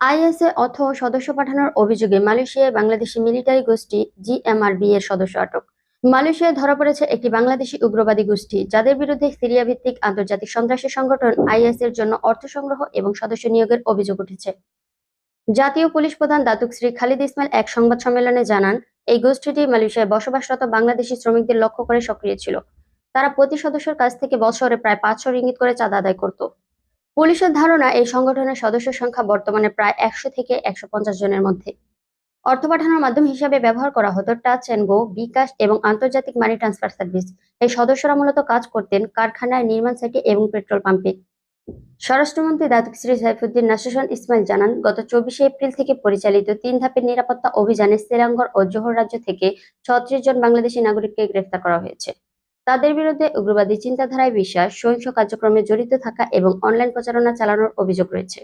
ISA অর্থ সদস্য পাঠানোর অভিযোগে মালয়েশিয়ায় বাংলাদেশি মিলিটারি গোষ্ঠী জিএমআরবি এর সদস্য আটক। মালয়েশিয়ায় ধরা পড়েছে একটি বাংলাদেশি উগ্রবাদী গোষ্ঠী, যাদের বিরুদ্ধে সিরিয়া ভিত্তিক আন্তর্জাতিক সন্ত্রাসী সংগঠন আইএস এর জন্য অর্থ সংগ্রহ এবং সদস্য নিয়োগের অভিযোগ উঠেছে। জাতীয় পুলিশ প্রধান দাতুক শ্রী খালিদ ইসমাইল এক সংবাদ সম্মেলনে জানান, এই গোষ্ঠীটি মালয়েশিয়ায় বসবাসরত বাংলাদেশি শ্রমিকদের লক্ষ্য করে সক্রিয় ছিল। তারা প্রতি সদস্যের কাছ থেকে বছরে প্রায় পাঁচশো রিঙ্গিত করে চাঁদা আদায় করত। পুলিশের ধারণা, এই সংগঠনের সদস্য সংখ্যা বর্তমানে প্রায় একশো থেকে একশো পঞ্চাশ জনের মধ্যে। অর্থ পাঠানোর মাধ্যম হিসাবে ব্যবহার করা হতো টাচ অ্যান্ড গো, বিকাশ এবং আন্তর্জাতিক মানি ট্রান্সফার সার্ভিস। এই সদস্যরা মূলত কাজ করতেন কারখানায়, নির্মাণ সাইটে এবং পেট্রোল পাম্পে। স্বরাষ্ট্রমন্ত্রী Datuk Seri Saifuddin Nasution Ismail জানান, গত চব্বিশে এপ্রিল থেকে পরিচালিত তিন ধাপের নিরাপত্তা অভিযানে সেরাঙ্গর ও জোহর রাজ্য থেকে ছত্রিশ জন বাংলাদেশি নাগরিককে গ্রেফতার করা হয়েছে। তাদের বিরুদ্ধে উগ্রবাদী চিন্তাধারায় বিশ্বাস, সহিংস কার্যক্রমে জড়িত থাকা এবং অনলাইন প্রচারণা চালানোর অভিযোগ রয়েছে।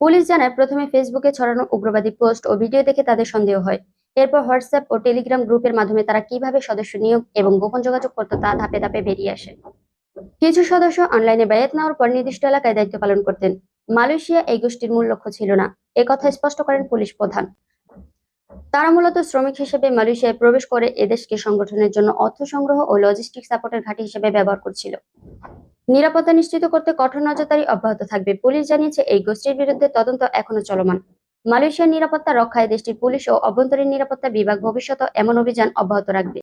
পুলিশ জানায়, প্রথমে ফেসবুকে ছড়ানো উগ্রবাদী পোস্ট ও ভিডিও দেখে তাদের সন্দেহ হয়। এরপর হোয়াটসঅ্যাপ ও টেলিগ্রাম গ্রুপের মাধ্যমে তারা কীভাবে সদস্য নিয়োগ এবং গোপন যোগাযোগ করত তা ধাপে ধাপে বেরিয়ে আসে। কিছু সদস্য অনলাইনে বায়াত নেওয়ার পর নির্দিষ্ট এলাকায় দায়িত্ব পালন করতেন। মালয়েশিয়া এই গোষ্ঠীর মূল লক্ষ্য ছিল না। কথা স্পষ্ট করেন পুলিশ প্রধান। তারা মূলত শ্রমিক হিসেবে মালয়েশিয়ায় প্রবেশ করে এদেশকে সংগঠনের জন্য অর্থ সংগ্রহ ও লজিস্টিক সাপোর্টের ঘাঁটি হিসেবে ব্যবহার করছিল। নিরাপত্তা নিশ্চিত করতে কঠোর নজরদারি অব্যাহত থাকবে, পুলিশ জানিয়েছে এই গোষ্ঠীর বিরুদ্ধে তদন্ত এখনও চলমান। মালয়েশিয়ার নিরাপত্তা রক্ষায় দেশটির পুলিশ ও অভ্যন্তরীণ নিরাপত্তা বিভাগ ভবিষ্যতে এমন অভিযান অব্যাহত রাখবে।